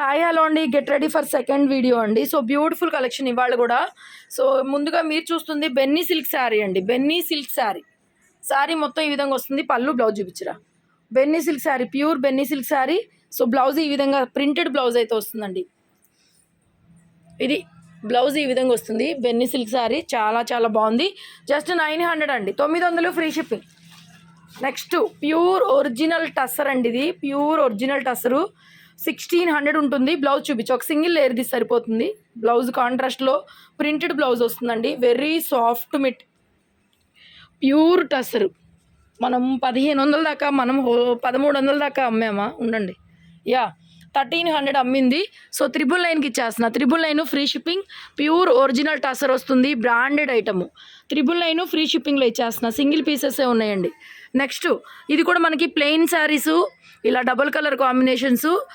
Hi hello అండి. Get ready for second video అండి. So beautiful collection ఇవాళ కూడా. సో ముందుగా మీరు చూస్తుంది బెన్నీ సిల్క్ శారీ అండి. బెన్నీ సిల్క్ శారీ శారీ మొత్తం ఈ విధంగా వస్తుంది. పళ్ళు బ్లౌజ్ చూపించరా? Benny silk sari pure Benny silk sari so blouse ఈ విధంగా ప్రింటెడ్ బ్లౌజ్ అయితే వస్తుందండి. ఇది బ్లౌజ్ ఈ విధంగా వస్తుంది. బెన్నీ సిల్క్ శారీ చాలా చాలా బాగుంది. జస్ట్ నైన్ హండ్రెడ్ అండి. తొమ్మిది వందలు free shipping next pure original tussar అండి ఇది. Pure original tussar sixteen hundred ఉంటుంది. బ్లౌజ్ చూపించు. ఒక సింగిల్ లేయర్ది సరిపోతుంది. బ్లౌజ్ కాంట్రాస్ట్లో ప్రింటెడ్ బ్లౌజ్ వస్తుందండి. వెరీ సాఫ్ట్ మిట్ ప్యూర్ టసరు మనం పదిహేను వందల దాకా మనం హో- పదమూడు వందల దాకా అమ్మామా? ఉండండి. యా థర్టీన్ హండ్రెడ్ అమ్మింది. సో త్రిబుల్ నైన్కి ఇచ్చేస్తున్నా. Triple nine free shipping pure original tussar వస్తుంది. Branded item triple nine free షిప్పింగ్లో ఇచ్చేస్తున్న. సింగిల్ పీసెసే ఉన్నాయండి. నెక్స్ట్ ఇది కూడా మనకి ప్లెయిన్ శారీసు ఇలా డబుల్ కలర్ కాంబినేషన్స్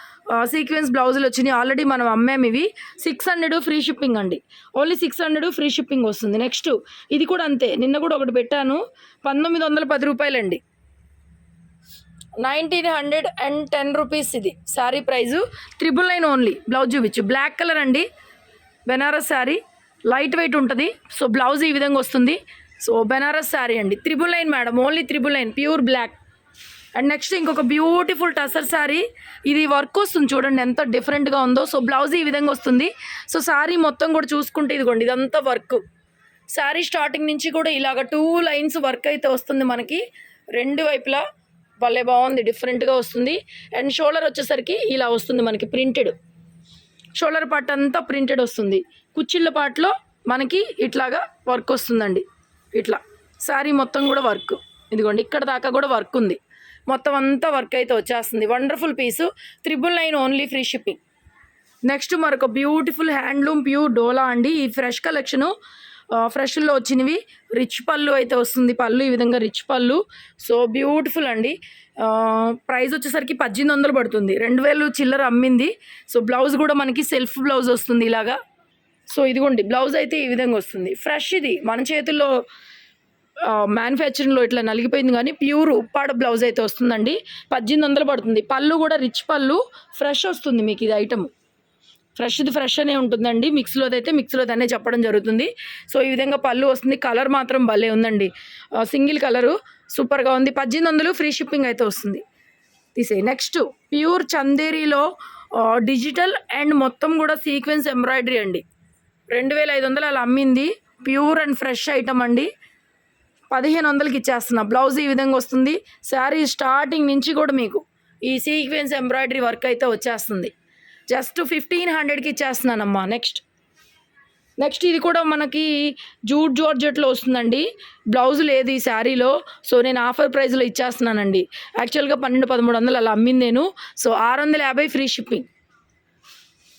సీక్వెన్స్ బ్లౌజులు వచ్చినాయి. ఆల్రెడీ మనం అమ్మాము ఇవి. సిక్స్ హండ్రెడ్ ఫ్రీ షిప్పింగ్ అండి. Only six hundred free shipping వస్తుంది. నెక్స్ట్ ఇది కూడా అంతే. నిన్న కూడా ఒకటి పెట్టాను. పంతొమ్మిది వందల పది రూపాయలండి. Nineteen hundred and ten rupees ఇది. Sari price triple nine only blouse చూపించు. బ్లాక్ కలర్ అండి. బెనారస్ శారీ లైట్ వెయిట్ ఉంటుంది. సో బ్లౌజ్ ఈ విధంగా వస్తుంది. సో బెనారస్ శారీ అండి. Triple nine madam only triple nine pure black and next ఇంకొక బ్యూటిఫుల్ టసర్ శారీ ఇది వర్క్ వస్తుంది చూడండి ఎంత డిఫరెంట్గా ఉందో. సో బ్లౌజ్ ఈ విధంగా వస్తుంది. సో శారీ మొత్తం కూడా చూసుకుంటే ఇదిగోండి ఇదంతా వర్క్ శారీ స్టార్టింగ్ నుంచి కూడా ఇలాగ టూ లైన్స్ వర్క్ అయితే వస్తుంది మనకి. రెండు వైపులా భలే బాగుంది డిఫరెంట్గా వస్తుంది. అండ్ షోల్డర్ వచ్చేసరికి ఇలా వస్తుంది మనకి ప్రింటెడ్ షోల్డర్ పార్ట్ అంతా ప్రింటెడ్ వస్తుంది. కుచ్చిళ్ళ పార్ట్లో మనకి ఇట్లాగా వర్క్ వస్తుందండి. ఇట్లా. శారీ మొత్తం కూడా వర్క్ ఇదిగోండి ఇక్కడ దాకా కూడా వర్క్ ఉంది. మొత్తం అంతా వర్క్ అయితే వచ్చేస్తుంది. Wonderful piece triple nine only free shipping next మరొక బ్యూటిఫుల్ హ్యాండ్లూమ్ ప్యూర్ డోలా అండి. ఈ ఫ్రెష్ కలెక్షను ఫ్రెష్లో వచ్చినవి. రిచ్ పళ్ళు అయితే వస్తుంది. పళ్ళు ఈ విధంగా రిచ్ పళ్ళు. సో బ్యూటిఫుల్ అండి. ప్రైస్ వచ్చేసరికి పద్దెనిమిది వందలు పడుతుంది. రెండు వేలు చిల్లర అమ్మింది. సో బ్లౌజ్ కూడా మనకి సెల్ఫ్ బ్లౌజ్ వస్తుంది ఇలాగా. సో ఇదిగోండి బ్లౌజ్ అయితే ఈ విధంగా వస్తుంది. ఫ్రెష్ ఇది. మన చేతుల్లో మ్యానుఫ్యాక్చరింగ్లో ఇట్లా నలిగిపోయింది కానీ ప్యూర్ ఉప్పాడ బ్లౌజ్ అయితే వస్తుందండి. పద్దెనిమిది వందలు పడుతుంది. పళ్ళు కూడా రిచ్ పళ్ళు. ఫ్రెష్ వస్తుంది మీకు ఇది ఐటమ్ ఫ్రెష్ది ఫ్రెష్ అనే ఉంటుందండి. మిక్స్లోది అయితే మిక్స్లోది అనే చెప్పడం జరుగుతుంది. సో ఈ విధంగా పళ్ళు వస్తుంది. కలర్ మాత్రం భలే ఉందండి. సింగిల్ కలరు సూపర్గా ఉంది. పద్దెనిమిది వందలు ఫ్రీ షిప్పింగ్ అయితే వస్తుంది. తీసే నెక్స్ట్ ప్యూర్ చందేరీలో డిజిటల్ అండ్ మొత్తం కూడా సీక్వెన్స్ ఎంబ్రాయిడరీ అండి. రెండు వేల ఐదు వందలు అలా అమ్మింది. ప్యూర్ అండ్ ఫ్రెష్ ఐటమ్ అండి. పదిహేను వందలకి ఇచ్చేస్తున్నా. బ్లౌజ్ ఈ విధంగా వస్తుంది. శారీ స్టార్టింగ్ నుంచి కూడా మీకు ఈ సీక్వెన్స్ ఎంబ్రాయిడరీ వర్క్ అయితే వచ్చేస్తుంది. జస్ట్ ఫిఫ్టీన్ హండ్రెడ్కి ఇచ్చేస్తున్నానమ్మా. నెక్స్ట్. నెక్స్ట్ ఇది కూడా మనకి జూట్ జార్జెట్లో వస్తుందండి. బ్లౌజ్ లేదు ఈ శారీలో. సో నేను ఆఫర్ ప్రైస్లో ఇచ్చేస్తున్నానండి. యాక్చువల్గా పన్నెండు పదమూడు వందలు అలా అమ్మింది నేను. సో ఆరు వందల యాభై ఫ్రీ షిప్పింగ్.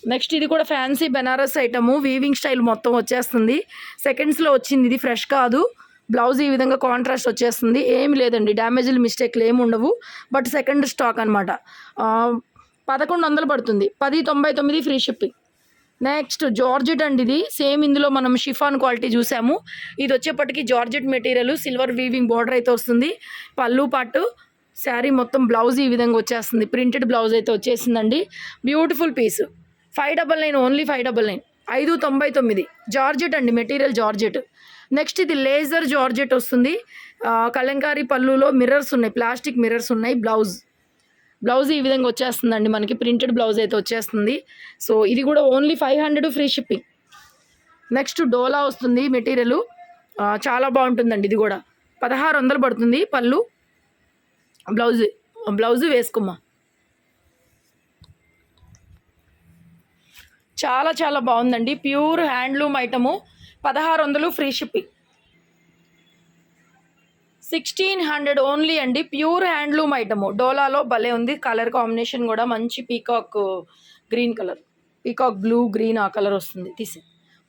నెక్స్ట్ ఇది కూడా fancy Banaras item. Weaving style మొత్తం వచ్చేస్తుంది. సెకండ్స్లో వచ్చింది. ఇది ఫ్రెష్ కాదు. బ్లౌజ్ ఈ విధంగా కాంట్రాస్ట్ వచ్చేస్తుంది. ఏమి లేదండి. డ్యామేజ్లు మిస్టేక్లు ఏమి ఉండవు. బట్ సెకండ్ స్టాక్ అనమాట పదకొండు వందలు పడుతుంది. పది తొంభై తొమ్మిది ఫ్రీ షిప్పింగ్ నెక్స్ట్ జార్జెట్ అండి ఇది. సేమ్ ఇందులో మనం షిఫాన్ క్వాలిటీ చూసాము. ఇది వచ్చేప్పటికి georgette material silver weaving border అయితే వస్తుంది. పళ్ళు పాటు శారీ మొత్తం బ్లౌజ్ ఈ విధంగా వచ్చేస్తుంది. ప్రింటెడ్ బ్లౌజ్ అయితే వచ్చేసిందండి. Beautiful piece five double nine only five double nine ఐదు తొంభై తొమ్మిది. జార్జెట్ అండి మెటీరియల్ జార్జెట్ నెక్స్ట్ ఇది లేజర్ జార్జెట్ వస్తుంది. కలంకారి కలంకారీ పళ్ళులో మిర్రర్స్ ఉన్నాయి. ప్లాస్టిక్ మిర్రర్స్ ఉన్నాయి. బ్లౌజ్. బ్లౌజ్ ఈ విధంగా వచ్చేస్తుందండి మనకి. ప్రింటెడ్ బ్లౌజ్ అయితే వచ్చేస్తుంది. సో ఇది కూడా only five hundred free shipping. Next dola వస్తుంది మెటీరియల్. చాలా బాగుంటుందండి ఇది కూడా. పదహారు వందలు పడుతుంది పళ్ళు. బ్లౌజ్ బ్లౌజ్ వేసుకోమ్మా. చాలా చాలా బాగుందండి. Pure handloom item. పదహారు వందలు free shipping. Sixteen hundred only అండి. Pure handloom item. డోలాలో భలే ఉంది. కలర్ కాంబినేషన్ కూడా మంచి peacock green colour. Peacock blue green ఆ కలర్ వస్తుంది. తీసి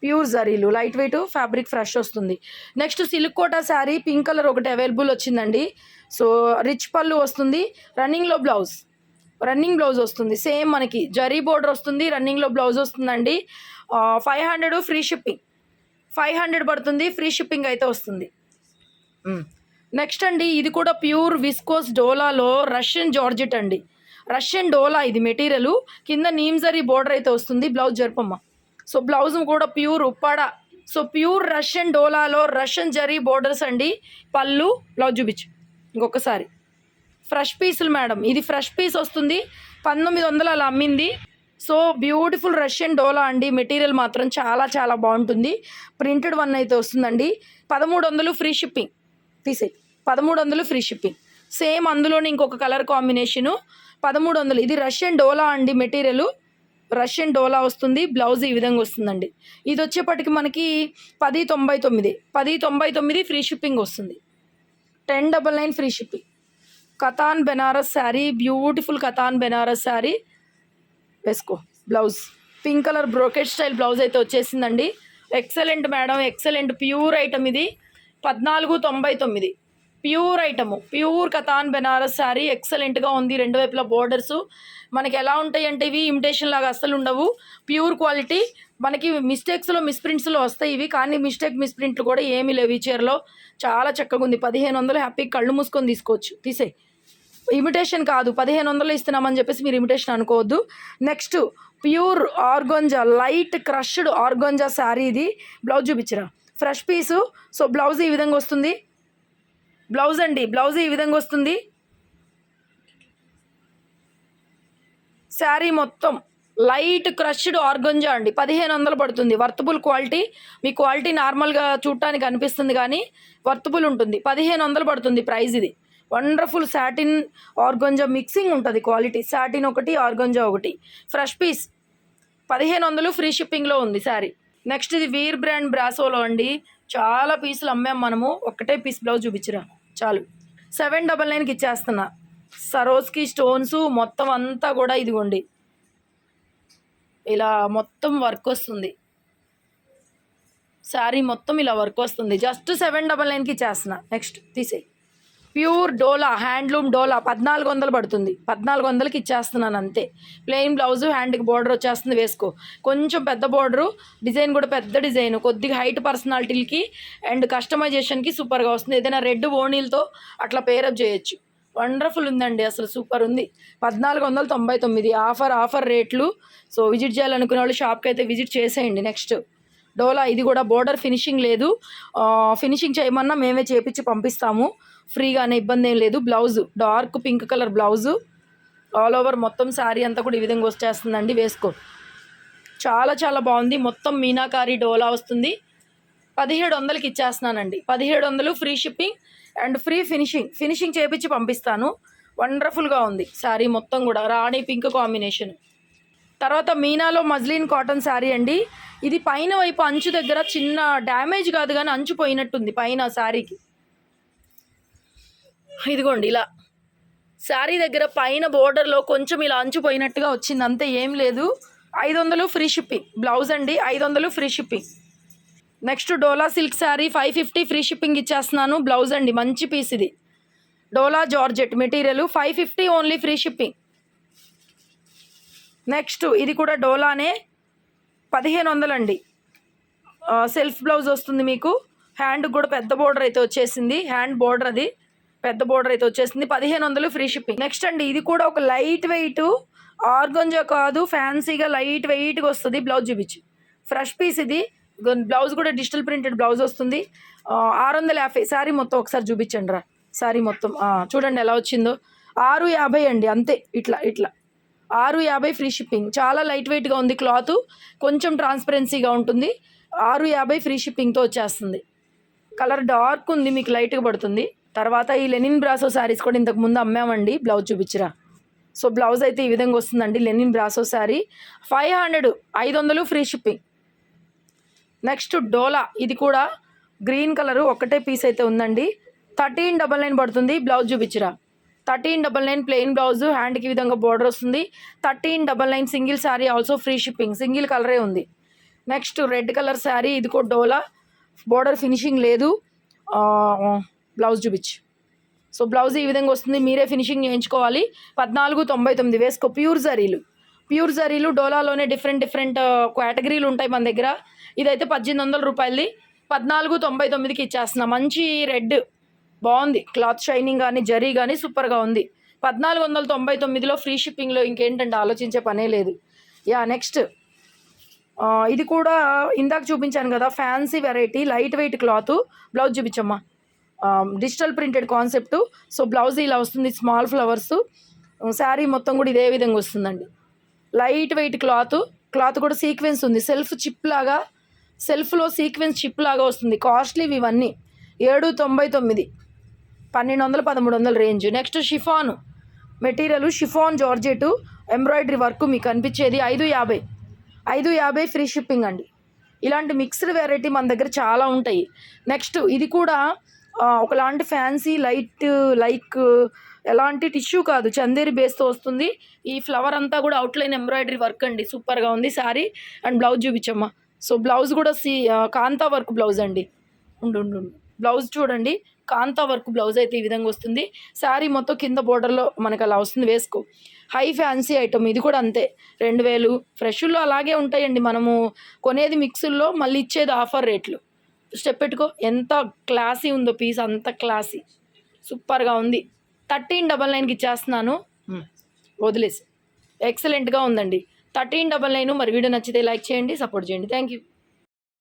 ప్యూర్ జరీలు. లైట్ వెయిట్ ఫ్యాబ్రిక్ ఫ్రెష్ వస్తుంది. Next silk Kota sari pink colour ఒకటి అవైలబుల్ వచ్చిందండి. సో రిచ్ పళ్ళు వస్తుంది. రన్నింగ్లో బ్లౌజ్. రన్నింగ్ బ్లౌజ్ వస్తుంది. సేమ్ మనకి. జరీ బోర్డర్ వస్తుంది. రన్నింగ్లో బ్లౌజ్ వస్తుందండి. Five hundred free shipping. Five hundred పడుతుంది ఫ్రీ షిప్పింగ్ అయితే వస్తుంది. నెక్స్ట్ అండి ఇది కూడా ప్యూర్ విస్కోస్ డోలాలో రష్యన్ జార్జెట్ అండి. రష్యన్ డోలా ఇది మెటీరియల్. కింద నీమ్జరీ బోర్డర్ అయితే వస్తుంది బ్లౌజ్ జరపమ్మ. సో బ్లౌజ్ కూడా pure Uppada. So pure Russian డోలాలో Russian zari borders అండి. పళ్ళు బ్లౌజ్ చూపించు. ఇంకొకసారి. ఫ్రెష్ పీసులు మేడం. ఇది ఫ్రెష్ పీస్ వస్తుంది. పంతొమ్మిది వందలు అలా అమ్మింది. సో బ్యూటిఫుల్ రష్యన్ డోలా అండి. మెటీరియల్ మాత్రం చాలా చాలా బాగుంటుంది. ప్రింటెడ్ వన్ అయితే వస్తుందండి. పదమూడు వందలు ఫ్రీ షిప్పింగ్. తీసే పదమూడు వందలు ఫ్రీ షిప్పింగ్. సేమ్ అందులోనే ఇంకొక కలర్ కాంబినేషను. పదమూడు వందలు ఇది రష్యన్ డోలా అండి మెటీరియల్. రష్యన్ డోలా వస్తుంది. బ్లౌజ్ ఈ విధంగా వస్తుందండి. ఇది వచ్చేప్పటికి మనకి పది తొంభై తొమ్మిది. పది తొంభై తొమ్మిది ఫ్రీ షిప్పింగ్ వస్తుంది. Ten double nine free shipping. Katan Benaras sari. Beautiful Katan Benaras sari. వేసుకో. Blouse. Pink colour brocade style blouse అయితే వచ్చేసిందండి. Excellent madam excellent pure item ఇది. పద్నాలుగు తొంభై తొమ్మిది. Pure item pure Katan Benaras sari ఎక్సలెంట్గా ఉంది రెండు వైపులా బోర్డర్స్ మనకి ఎలా ఉంటాయి అంటే ఇవి ఇమిటేషన్ లాగా అస్సలు ఉండవు. ప్యూర్ క్వాలిటీ మనకి మిస్టేక్స్లో మిస్ప్రింట్స్లో వస్తాయి ఇవి. కానీ మిస్టేక్ మిస్ప్రింట్లు కూడా ఏమీ లేవు ఈ చీరలో. చాలా చక్కగా ఉంది. పదిహేను వందలు. హ్యాపీ కళ్ళు మూసుకొని తీసుకోవచ్చు. తీసేయి. ఇమిటేషన్ కాదు. పదిహేను వందలు ఇస్తున్నామని చెప్పేసి మీరు ఇమిటేషన్ అనుకోవద్దు. Next pure organza light crushed organza sari ఇది. బ్లౌజ్ చూపించరా? ఫ్రెష్ పీసు సో బ్లౌజ్ ఈ విధంగా వస్తుంది. బ్లౌజ్ అండి. బ్లౌజ్ ఈ విధంగా వస్తుంది. శారీ మొత్తం లైట్ క్రష్డ్ ఆర్గంజా అండి. పదిహేను వందలు పడుతుంది. వర్తబుల్ క్వాలిటీ మీ క్వాలిటీ నార్మల్గా చూడటానికి అనిపిస్తుంది కానీ వర్తబుల్ ఉంటుంది. పదిహేను వందలు పడుతుంది ప్రైస్ ఇది. వండర్ఫుల్ సాటిన్ ఆర్గంజా మిక్సింగ్ ఉంటుంది క్వాలిటీ. సాటిన్ ఒకటి ఆర్గంజా ఒకటి. ఫ్రెష్ పీస్ పదిహేను వందలు ఫ్రీ షిప్పింగ్లో ఉంది శారీ నెక్స్ట్ ఇది వీర్ బ్రాండ్ బ్రాసోలో అండి. చాలా పీసులు అమ్మాం మనము. ఒక్కటే పీస్ బ్లౌజ్ చూపించరా. చాలు. సెవెన్ డబల్ నైన్కి ఇచ్చేస్తున్నా. సరోస్కి స్టోన్స్ మొత్తం అంతా కూడా ఇదిగోండి. ఇలా మొత్తం వర్క్ వస్తుంది. శారీ మొత్తం ఇలా వర్క్ వస్తుంది. జస్ట్ సెవెన్ డబల్ నైన్కి ఇచ్చేస్తున్నా. నెక్స్ట్ తీసేయి. ప్యూర్ డోలా హ్యాండ్లూమ్ డోలా పద్నాలుగు వందలు పడుతుంది. పద్నాలుగు వందలకి ఇచ్చేస్తున్నాను అంతే. ప్లెయిన్ బ్లౌజ్ హ్యాండ్కి బోర్డర్ వచ్చేస్తుంది వేసుకో. కొంచెం పెద్ద బోర్డరు డిజైన్ కూడా పెద్ద డిజైన్. కొద్దిగా హైట్ పర్సనాలిటీలకి అండ్ కస్టమైజేషన్కి సూపర్గా వస్తుంది. ఏదైనా రెడ్ ఓణీలతో అట్లా పేరప్ చేయొచ్చు. వండర్ఫుల్ ఉందండి అసలు సూపర్ ఉంది. పద్నాలుగు వందల తొంభై తొమ్మిది. ఆఫర్ ఆఫర్ రేట్లు. సో విజిట్ చేయాలనుకునే వాళ్ళు షాప్కి అయితే విజిట్ చేసేయండి నెక్స్ట్. డోలా ఇది కూడా బోర్డర్ ఫినిషింగ్ లేదు. ఫినిషింగ్ చేయమన్నా మేమే చేపించి పంపిస్తాము. ఫ్రీగానే ఇబ్బంది ఏం లేదు. Blouse dark pink colour blouse. All over మొత్తం శారీ అంతా కూడా ఈ విధంగా వచ్చేస్తుందండి. వేసుకో. చాలా చాలా బాగుంది. మొత్తం మీనాకారి డోలా వస్తుంది. పదిహేడు వందలకి ఇచ్చేస్తున్నానండి. పదిహేడు వందలు free shipping and free finishing. Finishing చేపించి పంపిస్తాను. వండర్ఫుల్గా ఉంది శారీ మొత్తం కూడా. Rani pink combination. తర్వాత మీనాలో మజ్లిన్ కాటన్ శారీ అండి. ఇది పైన వైపు అంచు దగ్గర చిన్న డ్యామేజ్ కాదు కానీ అంచు పోయినట్టుంది పైన శారీకి. ఇదిగోండి ఇలా. శారీ దగ్గర పైన బోర్డర్లో కొంచెం ఇలా అంచు పోయినట్టుగా వచ్చింది. అంతే ఏం లేదు. ఐదు వందలు ఫ్రీ షిప్పింగ్. బ్లౌజ్ అండి ఐదు వందలు free shipping. Next dola silk sari five fifty free shipping ఇచ్చేస్తున్నాను. బ్లౌజ్ అండి మంచి పీస్ ఇది. Dola georgette material five fifty only free shipping. Next ఇది కూడా డోలానే పదిహేను వందలండి. సెల్ఫ్ బ్లౌజ్ వస్తుంది మీకు. హ్యాండ్ కూడా పెద్ద బోర్డర్ అయితే వచ్చేసింది. హ్యాండ్ బోర్డర్ అది. పెద్ద బోర్డర్ అయితే వచ్చేసింది. పదిహేను వందలు ఫ్రీ షిప్పింగ్. నెక్స్ట్ అండి ఇది కూడా ఒక లైట్ వెయిట్. ఆర్గంజా కాదు ఫ్యాన్సీగా లైట్ వెయిట్గా వస్తుంది బ్లౌజ్ చూపించి ఫ్రెష్ పీస్ ఇది. బ్లౌజ్ కూడా డిజిటల్ ప్రింటెడ్ బ్లౌజ్ వస్తుంది. ఆరు వందల యాభై శారీ మొత్తం ఒకసారి చూపించండి రా. శారీ మొత్తం. చూడండి ఎలా వచ్చిందో. ఆరు యాభై అండి అంతే. ఇట్లా ఇట్లా. ఆరు యాభై ఫ్రీ షిప్పింగ్. చాలా లైట్ వెయిట్గా ఉంది క్లాత్. కొంచెం ట్రాన్స్పరెన్సీగా ఉంటుంది. ఆరు యాభై ఫ్రీ షిప్పింగ్తో వచ్చేస్తుంది. కలర్ డార్క్ ఉంది మీకు లైట్గా పడుతుంది. తర్వాత ఈ లెనిన్ బ్రాసో శారీస్ కూడా ఇంతకు ముందు అమ్మామండి. బ్లౌజ్ చూపించరా. సో బ్లౌజ్ అయితే ఈ విధంగా వస్తుందండి. Linen brasso sari. Five hundred ఐదు వందలు ఫ్రీ షిప్పింగ్. నెక్స్ట్ డోలా. ఇది కూడా గ్రీన్ కలరు. ఒకటే పీస్ అయితే ఉందండి. థర్టీన్ డబల్ నైన్ పడుతుంది. బ్లౌజ్ చూపించరా. Thirteen double nine plain blouse హ్యాండ్కి విధంగా బోర్డర్ వస్తుంది. Thirteen double nine single sari also free shipping single కలరే ఉంది. నెక్స్ట్ రెడ్ కలర్ శారీ ఇది కూడా డోలా. బోర్డర్ ఫినిషింగ్ లేదు. బ్లౌజ్ చూపించు. సో బ్లౌజ్ ఈ విధంగా వస్తుంది. మీరే ఫినిషింగ్ చేయించుకోవాలి. పద్నాలుగు తొంభై తొమ్మిది వేసుకో. ప్యూర్ జరీలు ప్యూర్ జరీలు డోలాలోనే డిఫరెంట్ డిఫరెంట్ కేటగిరీలు ఉంటాయి మన దగ్గర. ఇదైతే పద్దెనిమిది వందల రూపాయలది. పద్నాలుగు తొంభై తొమ్మిదికి ఇచ్చేస్తున్నా. మంచి రెడ్ బాగుంది. క్లాత్ షైనింగ్ కానీ జరీ కానీ సూపర్గా ఉంది. పద్నాలుగు వందల తొంభై తొమ్మిదిలో ఫ్రీ షిప్పింగ్లో ఇంకేంటంటే ఆలోచించే పనే లేదు. Yeah next. ఇది కూడా ఇందాక చూపించాను కదా fancy variety light weight cloth. Blouse చూపించమ్మా. Digital printed concept. So blouse ఇలా వస్తుంది స్మాల్ ఫ్లవర్స్. శారీ మొత్తం కూడా ఇదే విధంగా వస్తుందండి. Light weight cloth. క్లాత్ కూడా సీక్వెన్స్ ఉంది. సెల్ఫ్ చిప్ లాగా సెల్ఫ్లో సీక్వెన్స్ చిప్ లాగా వస్తుంది. కాస్ట్లీ ఇవన్నీ. ఏడు తొంభై తొమ్మిది. పన్నెండు వందలు పదమూడు వందల range. Next chiffon. Material chiffon georgette embroidery work మీకు కనిపించేది ఐదు యాభై. ఐదు యాభై ఫ్రీ షిప్పింగ్ అండి. ఇలాంటి మిక్స్డ్ వెరైటీ మన దగ్గర చాలా ఉంటాయి. నెక్స్ట్ ఇది కూడా ఒకలాంటి ఫ్యాన్సీ లైట్ లైక్ ఎలాంటి టిష్యూ కాదు. చందేరి బేస్తో వస్తుంది. ఈ ఫ్లవర్ అంతా కూడా అవుట్లైన్ ఎంబ్రాయిడరీ వర్క్ అండి. సూపర్గా ఉంది శారీ అండ్ బ్లౌజ్ చూపించమ్మా. సో బ్లౌజ్ కూడా సి కాంతా వర్క్ బ్లౌజ్ అండి. ఉండు. బ్లౌజ్ చూడండి. కాంతా వర్క్ బ్లౌజ్ అయితే ఈ విధంగా వస్తుంది. శారీ మొత్తం కింద బోర్డర్లో మనకు అలా వస్తుంది వేసుకో. హై ఫ్యాన్సీ ఐటమ్ ఇది కూడా అంతే. రెండు వేలు. ఫ్రెష్లో అలాగే ఉంటాయండి మనము కొనేది మిక్సుల్లో మళ్ళీ ఇచ్చేది ఆఫర్ రేట్లు. స్టెప్ పెట్టుకో. ఎంత క్లాసీ ఉందో పీస్ అంత క్లాసీ. సూపర్గా ఉంది. థర్టీన్ డబల్ నైన్కి ఇచ్చేస్తున్నాను. వదిలేసి. ఎక్సలెంట్గా ఉందండి. థర్టీన్ డబల్ నైన్ మరి వీడియో నచ్చితే లైక్ చేయండి సపోర్ట్ చేయండి. Thank you.